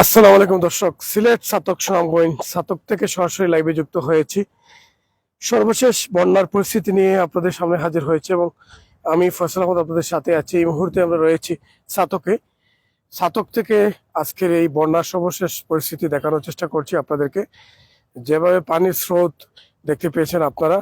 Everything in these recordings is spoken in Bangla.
আসসালামু আলাইকুম দর্শক, সিলেট সাতক সুনামগঞ্জ সাতক থেকে সরাসরি লাইভে যুক্ত হয়েছি। সর্বশেষ বন্যার পরিস্থিতি নিয়ে আপনাদের সামনে হাজির হয়েছে এবং আমি ফয়সাল আহমদ আপনাদের সাথে আছি। এই মুহূর্তে আমরা রয়েছি সাতকে। সাতক থেকে আজকের এই বন্যার সর্বশেষ পরিস্থিতি দেখানোর চেষ্টা করছি আপনাদেরকে। যেভাবে পানির স্রোত দেখতে পেয়েছেন আপনারা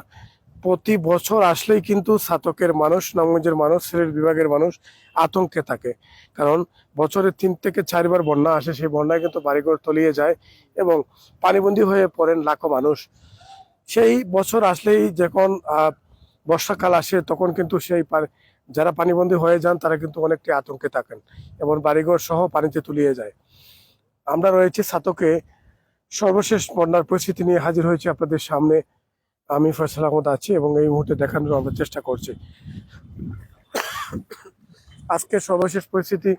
প্রতি বছর আসলেই কিন্তু সাতকের মানুষ, নামগঞ্জের মানুষ, সিলেট বিভাগের মানুষ আতঙ্কে থাকে। কারণ বছরে তিন থেকে চারবার বন্যা আসে, সেই বন্যায় কিন্তু বাড়িঘর তলিয়ে যায় এবং পানিবন্দী হয়ে পড়েন লাখো মানুষ। সেই বছর আসলেই যখন বর্ষাকাল আসে, তখন কিন্তু সেই যারা পানিবন্দী হয়ে যান, তারা কিন্তু অনেকটি আতঙ্কে থাকেন এবং বাড়িঘর সহ পানিতে তুলিয়ে যায়। আমরা রয়েছি সাতকে। সর্বশেষ বন্যার পরিস্থিতি নিয়ে হাজির হয়েছি আপনাদের সামনে। আমি ফয়সাল আহমদ আছি এবং এই মুহূর্তে দেখানোর আমরা চেষ্টা করছি। আজকে সর্বশেষ পরিস্থিতি,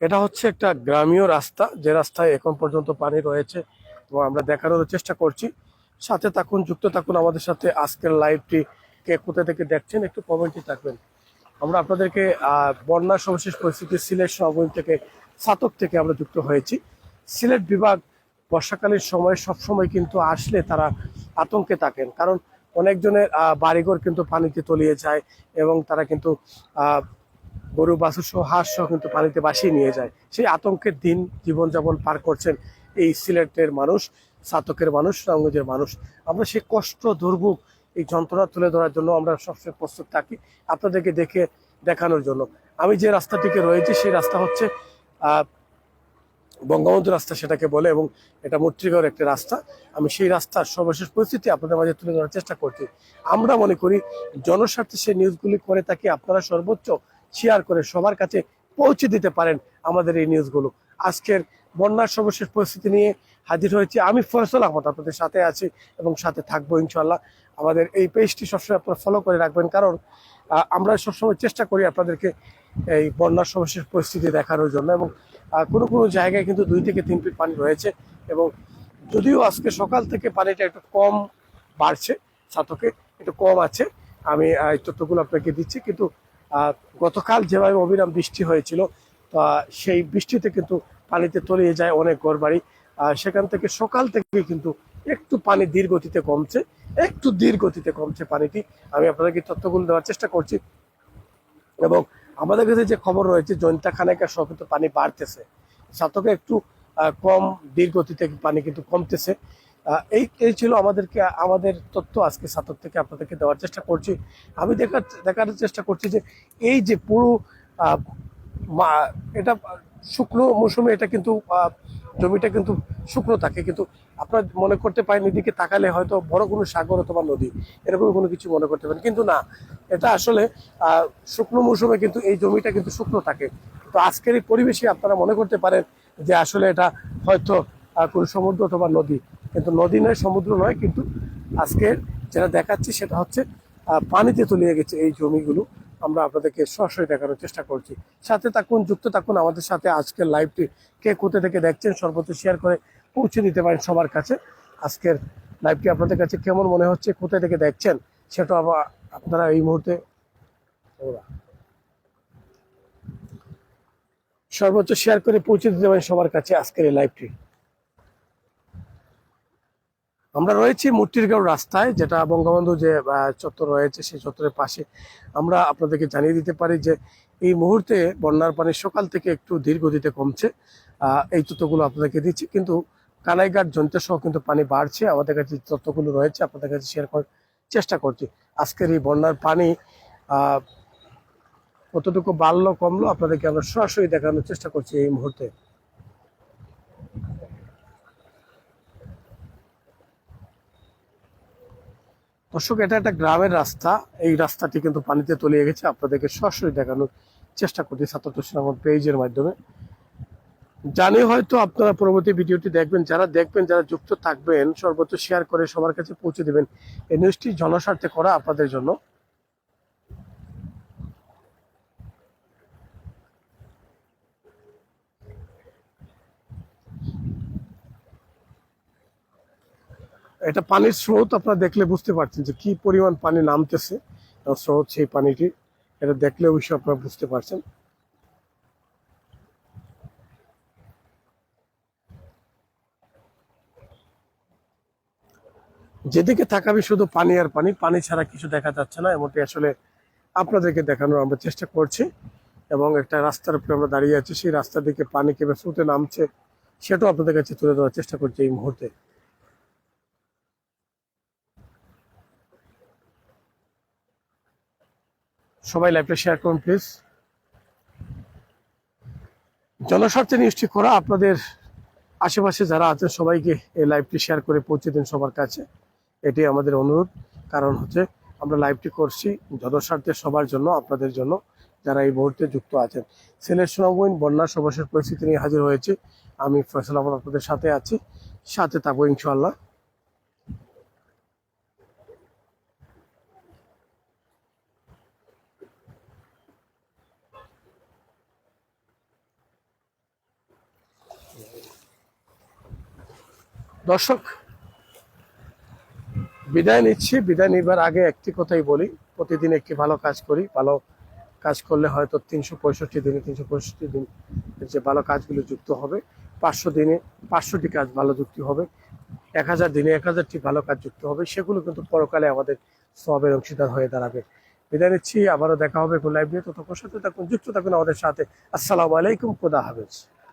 এটা হচ্ছে একটা গ্রামীয় রাস্তা, যে রাস্তায় এখন পর্যন্ত পানি রয়েছে এবং আমরা দেখানোর চেষ্টা করছি। সাথে থাকুন, যুক্ত থাকুন আমাদের সাথে আজকের লাইভটি কে কোথা থেকে দেখছেন একটু কমেন্টে থাকবেন। আমরা আপনাদেরকে বন্যার সর্বশেষ পরিস্থিতি সিলেট নবম থেকে সাতক থেকে আমরা যুক্ত হয়েছি। সিলেট বিভাগ বর্ষাকালীন সময় সবসময় কিন্তু আসলে তারা আতঙ্কে থাকেন। কারণ অনেকজনের বাড়িঘর কিন্তু পানিতে তলিয়ে যায় এবং তারা কিন্তু গরু, বাছুর সহ, হাঁস সহ কিন্তু পানিতে ভাসিয়ে নিয়ে যায়। সেই আতঙ্কের দিন জীবনযাপন পার করছেন এই সিলেটের মানুষ সাতকের মানুষ রামগঞ্জের মানুষ। আমরা সেই কষ্ট, দুর্ভোগ, এই যন্ত্রণা তুলে ধরার জন্য আমরা সবসময় প্রস্তুত থাকি আপনাদেরকে দেখে দেখানোর জন্য। আমি যে রাস্তাটিকে রয়েছে, সেই রাস্তা হচ্ছে বঙ্গবন্ধু রাস্তা সেটাকে বলে এবং এটা মৈত্রীগড় একটি রাস্তা। আমি সেই রাস্তার সর্বশেষ পরিস্থিতি আপনাদের মাঝে তুলে ধরার চেষ্টা করছি। আমরা মনে করি জনস্বার্থে সেই নিউজগুলি করে তাকে আপনারা সর্বোচ্চ শেয়ার করে সবার কাছে পৌঁছে দিতে পারেন আমাদের এই নিউজগুলো। আজকের বন্যার সর্বশেষ পরিস্থিতি নিয়ে হাজির হয়েছি আমি ফয়সল আহমদ, আপনাদের সাথে আছি এবং সাথে থাকব ইনশাল্লাহ আমাদের এই পেজটি সবসময় আপনারা ফলো করে রাখবেন, কারণ আমরা সবসময় চেষ্টা করি আপনাদেরকে এই বন্যার সমস্যার পরিস্থিতি দেখানোর জন্য এবং কোনো কোনো জায়গায় কিন্তু দুই থেকে তিন ফিট পানি রয়েছে এবং যদিও আজকে সকাল থেকে পানিটা একটু কম বাড়ছে ছাতকে একটু কম আছে, আমি এই তথ্যগুলো আপনাকে দিচ্ছি কিন্তু গতকাল যেভাবে অবিরাম বৃষ্টি হয়েছিল, তা সেই বৃষ্টিতে কিন্তু পানিতে তলিয়ে যায় অনেক ঘরবাড়ি সেখান থেকে সকাল থেকে কিন্তু একটু পানি ধীর গতিতে কমছে, একটু ধীর গতিতে কমছে পানিটি। আমি আপনাদেরকে তথ্যগুলো দেওয়ার চেষ্টা করছি এবং আমাদের কাছে যে খবর রয়েছে, জয়ন্তা খানেকা সহ কিন্তু পানি বাড়তেছে। সাতকে একটু কম ধীর গতিতে পানি কিন্তু কমতেছে। এই এই ছিল আমাদেরকে, আমাদের তথ্য আজকে সাতক থেকে আপনাদেরকে দেওয়ার চেষ্টা করছি। আমি দেখার দেখার চেষ্টা করছি যে, এই যে পুরো এটা শুকনো মৌসুমে এটা কিন্তু জমিটা কিন্তু শুকনো থাকে, কিন্তু আপনার মনে করতে পারেন এদিকে তাকালে হয়তো বড় কোনো সাগর অথবা নদী এরকম কোনো কিছু মনে করতে পারেন। কিন্তু না, এটা আসলে শুকনো মৌসুমে কিন্তু এই জমিটা কিন্তু শুকনো থাকে। তো আজকের এই পরিবেশে আপনারা মনে করতে পারেন যে আসলে এটা হয়তো কোনো সমুদ্র অথবা নদী। কিন্তু নদী নয়, সমুদ্র নয়, কিন্তু আজকে যেটা দেখাচ্ছি সেটা হচ্ছে পানিতে তলিয়ে গেছে এই জমিগুলো। আমরা আপনাদেরকে সরাসরি দেখানোর চেষ্টা করছি। সাথে থাকুন, যুক্ত থাকুন আমাদের সাথে। আজকের লাইভটি কে কোথা থেকে দেখছেন সর্বোচ্চ শেয়ার করে পৌঁছে দিতে পারেন সবার কাছে। আজকের লাইভটি আপনাদের কাছে কেমন মনে হচ্ছে কোথা থেকে দেখছেন, সেটা আবার আপনারা এই মুহূর্তে সর্বোচ্চ শেয়ার করে পৌঁছে দিতে পারেন সবার কাছে আজকের এই লাইভটি আমরা রয়েছি মূর্তিরগাঁও রাস্তায়, যেটা বঙ্গবন্ধু যে চত্বর রয়েছে সেই চত্বরের পাশে। আমরা আপনাদেরকে জানিয়ে দিতে পারি যে, এই মুহূর্তে বন্যার পানি সকাল থেকে একটু ধীর গতিতে কমছে। এই তথ্যগুলো আপনাদেরকে দিচ্ছি, কিন্তু কানাইঘাট জন্তে সহ কিন্তু পানি বাড়ছে। আমাদের কাছে তথ্যগুলো রয়েছে, আপনাদের কাছে শেয়ার করার চেষ্টা করছি। আজকের এই বন্যার পানি কতটুকু বাড়লো, কমলো, আপনাদেরকে আমরা সরাসরি দেখানোর চেষ্টা করছি এই মুহূর্তে। দর্শক, এটা একটা গ্রামের রাস্তা। এই রাস্তাটি কিন্তু পানিতে তলিয়ে গেছে। আপনাদেরকে সরাসরি দেখানোর চেষ্টা করছি ছাত্র আমার পেজের মাধ্যমে। জানি হয়তো আপনারা পরবর্তী ভিডিওটি দেখবেন। যারা দেখবেন, যারা যুক্ত থাকবেন, সর্বোচ্চ শেয়ার করে সবার কাছে পৌঁছে দেবেন। এই নিউজটি জনস্বার্থে করা আপনাদের জন্য। এটা পানির স্রোত আপনারা দেখলে বুঝতে পারছেন যে কি পরিমাণ পানি নামতেছে। স্রোত সেই পানিটি, এটা দেখলে অবশ্যই আপনারা বুঝতে পারছেন। যেদিকে থাকাবে শুধু পানি আর পানি পানি ছাড়া কিছু দেখা যাচ্ছে না। এমনটি আসলে আপনাদেরকে দেখানোর আমরা চেষ্টা করছি। এবং একটা রাস্তার উপরে আমরা দাঁড়িয়ে আছি, সেই রাস্তার দিকে পানি কেবে স্রোতে নামছে, সেটাও আপনাদের কাছে তুলে ধরার চেষ্টা করছি এই মুহূর্তে। সবাই লাইভটা শেয়ার করুন প্লিজ জনস্বার্থে নিউজটি করা, আপনাদের আশেপাশে যারা আছেন, সবাইকে এই লাইভটি শেয়ার করে পৌঁছে দিন সবার কাছে। এটি আমাদের অনুরোধ। কারণ হচ্ছে, আমরা লাইভটি করছি জনস্বার্থে সবার জন্য, আপনাদের জন্য, যারা এই মুহূর্তে যুক্ত আছেন। সিলেট সুনামগঞ্জ বন্যা সর্বশেষ পরিস্থিতি নিয়ে হাজির হয়েছে। আমি ফয়সাল আহমদ আপনাদের সাথে আছি। সাথে থাকব ইনশাল্লাহ দর্শক, বিদায় নিচ্ছি। বিদায় নিবার আগে একটি কথাই বলি, প্রতিদিন একটি ভালো কাজ করি। ভালো কাজ করলে হয়তো তিনশো পঁয়ষট্টি দিনে, তিনশো পঁয়ষট্টি দিন যে ভালো কাজগুলো যুক্ত হবে, পাঁচশো দিনে পাঁচশোটি কাজ ভালো যুক্তি হবে, এক হাজার দিনে এক হাজারটি ভালো কাজ যুক্ত হবে, সেগুলো কিন্তু পরকালে আমাদের সবের অংশীদার হয়ে দাঁড়াবে। বিদায় নিচ্ছি, আবারও দেখা হবে কোন লাইভ নিয়ে। ততক্ষণ সাথে থাকুন, যুক্ত থাকুন আমাদের সাথে। আসসালামু আলাইকুম, খোদা হাফেজ।